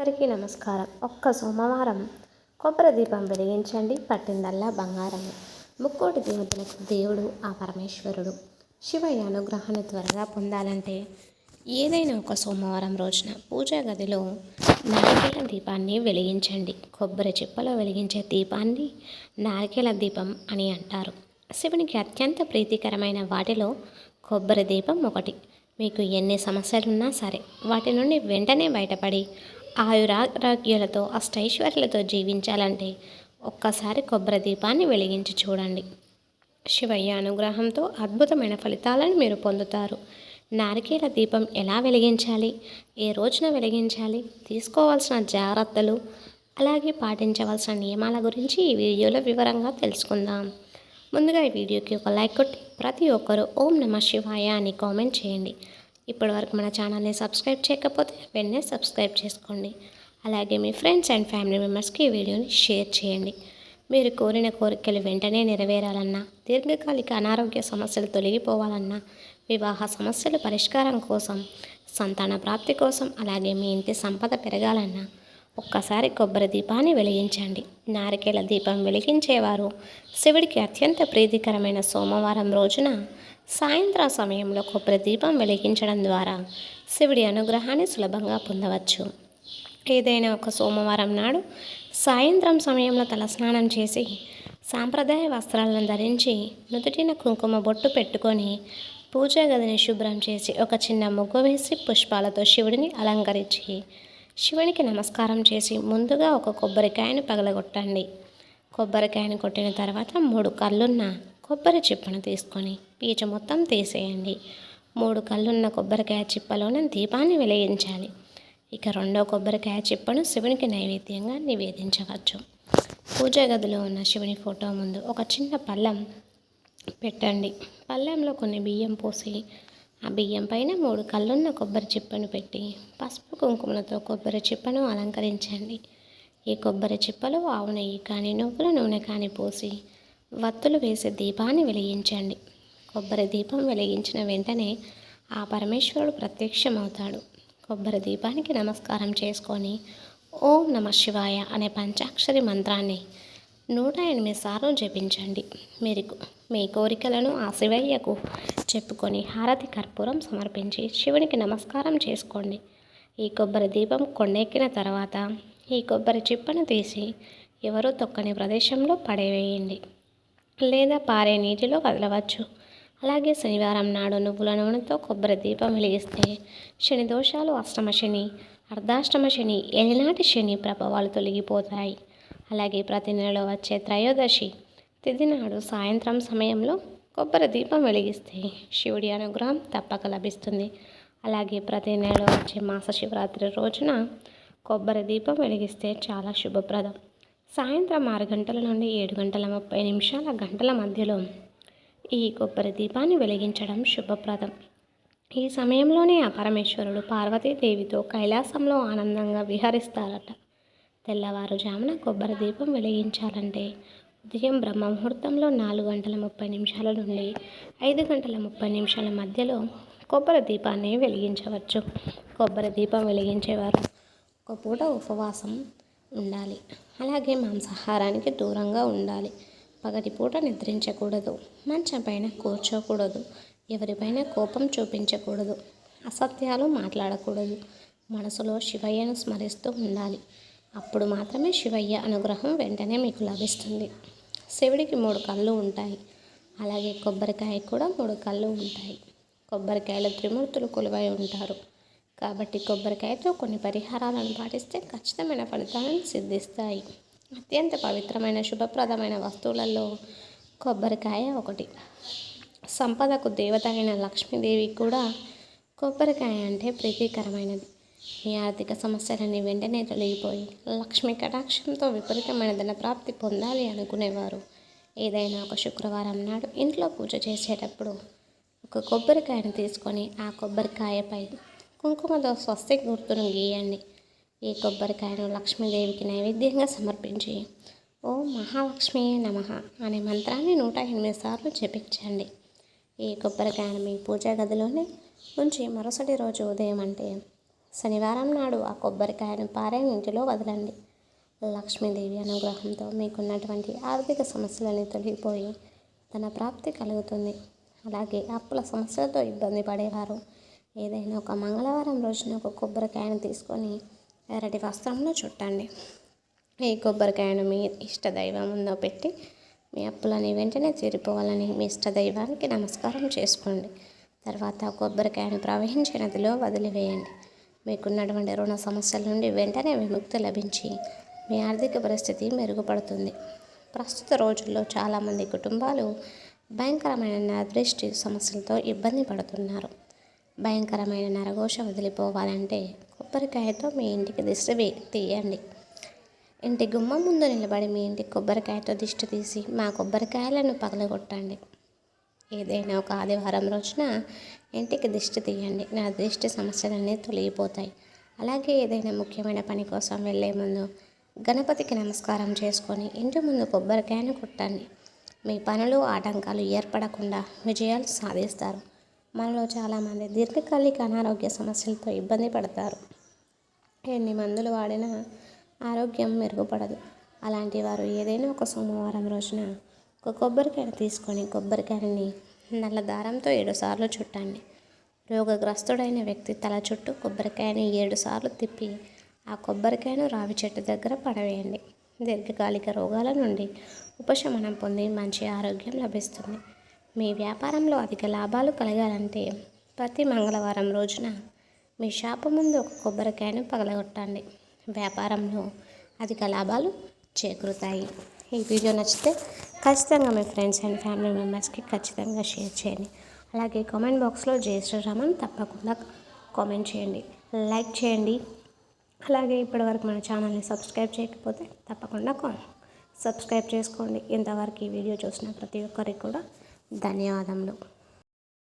అందరికీ నమస్కారం. ఒక్క సోమవారం కొబ్బరి దీపం వెలిగించండి పట్టిందల్లా బంగారమే. ముక్కోటి దేవతలకు దేవుడు ఆ పరమేశ్వరుడు. శివయ్య అనుగ్రహాన్ని త్వరగా పొందాలంటే ఏదైనా ఒక సోమవారం రోజున పూజా గదిలో నారికేల దీపాన్ని వెలిగించండి. కొబ్బరి చిప్పలో వెలిగించే దీపాన్ని నారికేల దీపం అని అంటారు. శివునికి అత్యంత ప్రీతికరమైన వాటిలో కొబ్బరి దీపం ఒకటి. మీకు ఎన్ని సమస్యలున్నా సరే వాటి నుండి వెంటనే బయటపడి ఆయురారోగ్యాలతో అష్టైశ్వర్యాలతో జీవించాలంటే ఒక్కసారి కొబ్బరి దీపాన్ని వెలిగించి చూడండి. శివయ్య అనుగ్రహంతో అద్భుతమైన ఫలితాలను మీరు పొందుతారు. నారికేల దీపం ఎలా వెలిగించాలి? ఏ రోజున వెలిగించాలి? తీసుకోవాల్సిన జాగ్రత్తలు అలాగే పాటించవలసిన నియమాల గురించి ఈ వీడియోలో వివరంగా తెలుసుకుందాం. ముందుగా ఈ వీడియోకి ఒక లైక్ కొట్టి ప్రతి ఒక్కరూ ఓం నమ శివాయ అని కామెంట్ చేయండి. ఇప్పటివరకు మన ఛానల్ని సబ్స్క్రైబ్ చేయకపోతే వెంటనే సబ్స్క్రైబ్ చేసుకోండి. అలాగే మీ ఫ్రెండ్స్ అండ్ ఫ్యామిలీ మెంబర్స్కి ఈ వీడియోని షేర్ చేయండి. మీరు కోరిన కోరికలు వెంటనే నెరవేరాలన్నా దీర్ఘకాలిక అనారోగ్య సమస్యలు తొలగిపోవాలన్నా వివాహ సమస్యల పరిష్కారం కోసం సంతాన ప్రాప్తి కోసం అలాగే మీ ఇంటి సంపద పెరగాలన్నా ఒక్కసారి కొబ్బరి దీపాన్ని వెలిగించండి. నారికేల దీపం వెలిగించేవారు శివుడికి అత్యంత ప్రీతికరమైన సోమవారం రోజున సాయంత్రం సమయంలో కొబ్బరి దీపం వెలిగించడం ద్వారా శివుడి అనుగ్రహాన్ని సులభంగా పొందవచ్చు. ఏదైనా ఒక సోమవారం నాడు సాయంత్రం సమయంలో తలస్నానం చేసి సాంప్రదాయ వస్త్రాలను ధరించి నుదుటిన కుంకుమ బొట్టు పెట్టుకొని పూజా గదిని శుభ్రం చేసి ఒక చిన్న ముగ్గు వేసి పుష్పాలతో శివుడిని అలంకరించి శివునికి నమస్కారం చేసి ముందుగా ఒక కొబ్బరికాయను పగలగొట్టండి. కొబ్బరికాయను కొట్టిన తర్వాత మూడు కళ్ళున్న కొబ్బరి చిప్పను తీసుకొని పీచు మొత్తం తీసేయండి. మూడు కళ్ళున్న కొబ్బరికాయ చిప్పలోనే దీపాన్ని వెలిగించాలి. ఇక రెండో కొబ్బరికాయ చిప్పను శివునికి నైవేద్యంగా నివేదించవచ్చు. పూజా గదిలో ఉన్న శివుని ఫోటో ముందు ఒక చిన్న పళ్ళెం పెట్టండి. పళ్ళెంలో కొన్ని బియ్యం పోసి ఆ బియ్యం పైన మూడు కళ్ళున్న కొబ్బరి చిప్పను పెట్టి పసుపు కుంకుమలతో కొబ్బరి చిప్పను అలంకరించండి. ఈ కొబ్బరి చిప్పలో ఆవు నెయ్యి కానీ నువ్వుల నూనె కానీ పోసి వత్తులు వేసి దీపాన్ని వెలిగించండి. కొబ్బరి దీపం వెలిగించిన వెంటనే ఆ పరమేశ్వరుడు ప్రత్యక్షమవుతాడు. కొబ్బరి దీపానికి నమస్కారం చేసుకొని ఓం నమ శివాయ అనే పంచాక్షరి మంత్రాన్ని నూట ఎనిమిది సార్లు జపించండి. మీరు మీ కోరికలను ఆ శివయ్యకు చెప్పుకొని హారతి కర్పూరం సమర్పించి శివునికి నమస్కారం చేసుకోండి. ఈ కొబ్బరి దీపం కొండెక్కిన తర్వాత ఈ కొబ్బరి చిప్పను తీసి ఎవరూ తొక్కని ప్రదేశంలో పడేవేయండి. లేదా పారే నీటిలో వదలవచ్చు అలాగే శనివారం నాడు నువ్వుల నూనెతో కొబ్బరి దీపం వెలిగిస్తే శని దోషాలు అష్టమ శని అర్ధాష్టమ శని ఏలినాటి శని ప్రభావాలు తొలగిపోతాయి. అలాగే ప్రతి నెలలో వచ్చే త్రయోదశి తిథి నాడు సాయంత్రం సమయంలో కొబ్బరి దీపం వెలిగిస్తే శివుడి అనుగ్రహం తప్పక లభిస్తుంది. అలాగే ప్రతి నెలలో వచ్చే మాస శివరాత్రి రోజున కొబ్బరి దీపం వెలిగిస్తే చాలా శుభప్రదం. సాయంత్రం ఆరు గంటల నుండి ఏడు గంటల ముప్పై నిమిషాల గంటల మధ్యలో ఈ కొబ్బరి దీపాన్ని వెలిగించడం శుభప్రదం. ఈ సమయంలోనే ఆ పరమేశ్వరుడు పార్వతీదేవితో కైలాసంలో ఆనందంగా విహరిస్తారట. తెల్లవారుజామున కొబ్బరి దీపం వెలిగించాలంటే ఉదయం బ్రహ్మ ముహూర్తంలో నాలుగు గంటల ముప్పై నిమిషాల నుండి ఐదు గంటల ముప్పై నిమిషాల మధ్యలో కొబ్బరి దీపాన్ని వెలిగించవచ్చు. కొబ్బరి దీపం వెలిగించేవారు. ఒక పూట ఉపవాసం ఉండాలి. అలాగే మాంసాహారానికి దూరంగా ఉండాలి. పగటి పూట నిద్రించకూడదు. మంచం పైన కూర్చోకూడదు. ఎవరిపైన కోపం చూపించకూడదు. అసత్యాలు మాట్లాడకూడదు. మనసులో శివయ్యను స్మరిస్తూ ఉండాలి. అప్పుడు మాత్రమే శివయ్య అనుగ్రహం వెంటనే మీకు లభిస్తుంది. శివుడికి మూడు కళ్ళు ఉంటాయి. అలాగే కొబ్బరికాయ కూడా మూడు కళ్ళు ఉంటాయి. కొబ్బరికాయలు త్రిమూర్తులు కొలువై ఉంటారు. కాబట్టి కొబ్బరికాయతో కొన్ని పరిహారాలను పాటిస్తే ఖచ్చితమైన ఫలితాలను సిద్ధిస్తాయి. అత్యంత పవిత్రమైన శుభప్రదమైన వస్తువులలో కొబ్బరికాయ ఒకటి. సంపదకు దేవత అయిన లక్ష్మీదేవి కూడా కొబ్బరికాయ అంటే ప్రీతికరమైనది. మీ ఆర్థిక సమస్యలన్నీ వెంటనే తొలగిపోయి లక్ష్మీ కటాక్షంతో విపరీతమైన ధన ప్రాప్తి పొందాలి అనుకునేవారు. ఏదైనా ఒక శుక్రవారం నాడు ఇంట్లో పూజ చేసేటప్పుడు ఒక కొబ్బరికాయను తీసుకొని ఆ కొబ్బరికాయపై కుంకుమతో స్వస్తి గుర్తును గీయండి. ఈ కొబ్బరికాయను లక్ష్మీదేవికి నైవేద్యంగా సమర్పించి ఓ మహాలక్ష్మి నమ అనే మంత్రాన్ని నూట ఎనిమిది సార్లు జపించండి. ఈ కొబ్బరికాయను మీ పూజా గదిలోనే ఉంచి మరుసటి రోజు ఉదయం అంటే శనివారం నాడు ఆ కొబ్బరికాయను పారే ఇంటిలో వదలండి. లక్ష్మీదేవి అనుగ్రహంతో మీకున్నటువంటి ఆర్థిక సమస్యలని తొలగిపోయి తన ప్రాప్తి కలుగుతుంది. అలాగే అప్పుల సమస్యలతో ఇబ్బంది పడేవారు ఏదైనా ఒక మంగళవారం రోజున ఒక కొబ్బరికాయను తీసుకొని ఎర్రటి వస్త్రంలో చుట్టండి. ఈ కొబ్బరికాయను మీ ఇష్ట దైవముందో పెట్టి మీ అప్పులని వెంటనే తీరిపోవాలని మీ ఇష్ట దైవానికి నమస్కారం చేసుకోండి. తర్వాత కొబ్బరికాయను ప్రవహించే నదిలో వదిలివేయండి. మీకున్నటువంటి రుణ సమస్యల నుండి వెంటనే విముక్తి లభించి మీ ఆర్థిక పరిస్థితి మెరుగుపడుతుంది. ప్రస్తుత రోజుల్లో చాలామంది కుటుంబాలు భయంకరమైన దృష్టి సమస్యలతో ఇబ్బంది పడుతున్నారు. భయంకరమైన నరఘోష వదిలిపోవాలంటే కొబ్బరికాయతో మీ ఇంటికి దిష్టి తీయండి. ఇంటి గుమ్మం ముందు నిలబడి మీ ఇంటికి కొబ్బరికాయతో దిష్టి తీసి మా కొబ్బరికాయలను పగలగొట్టండి. ఏదైనా ఒక ఆదివారం రోజున ఇంటికి దిష్టి తీయండి. నా దిష్టి సమస్యలన్నీ తొలగిపోతాయి. అలాగే ఏదైనా ముఖ్యమైన పని కోసం వెళ్ళే ముందు గణపతికి నమస్కారం చేసుకొని ఇంటి ముందు కొబ్బరికాయను కొట్టండి. మీ పనులు ఆటంకాలు ఏర్పడకుండా విజయాలు సాధిస్తారు. మనలో చాలామంది దీర్ఘకాలిక అనారోగ్య సమస్యలతో ఇబ్బంది పడతారు. ఎన్ని మందులు వాడినా ఆరోగ్యం మెరుగుపడదు. అలాంటి వారు ఏదైనా ఒక సోమవారం రోజున ఒక కొబ్బరికాయను తీసుకొని కొబ్బరికాయని నల్ల దారంతో ఏడుసార్లు చుట్టండి. రోగగ్రస్తుడైన వ్యక్తి తల చుట్టూ కొబ్బరికాయని ఏడుసార్లు తిప్పి ఆ కొబ్బరికాయను రావి చెట్టు దగ్గర పడవేయండి. దీర్ఘకాలిక రోగాల నుండి ఉపశమనం పొంది మంచి ఆరోగ్యం లభిస్తుంది. మీ వ్యాపారంలో అధిక లాభాలు కలగాలంటే ప్రతి మంగళవారం రోజున మీ షాపు ముందు ఒక కొబ్బరికాయను పగలగొట్టండి. వ్యాపారంలో అధిక లాభాలు చేకూరుతాయి. ఈ వీడియో నచ్చితే ఖచ్చితంగా మీ ఫ్రెండ్స్ అండ్ ఫ్యామిలీ మెంబర్స్కి ఖచ్చితంగా షేర్ చేయండి. అలాగే కామెంట్ బాక్స్లో జై శ్రీరామన్ తప్పకుండా కామెంట్ చేయండి. లైక్ చేయండి. అలాగే ఇప్పటివరకు మన ఛానల్ని సబ్స్క్రైబ్ చేయకపోతే తప్పకుండా కా సబ్స్క్రైబ్ చేసుకోండి. ఇంతవరకు ఈ వీడియో చూసిన ప్రతి ఒక్కరికి కూడా ధన్యవాదములు.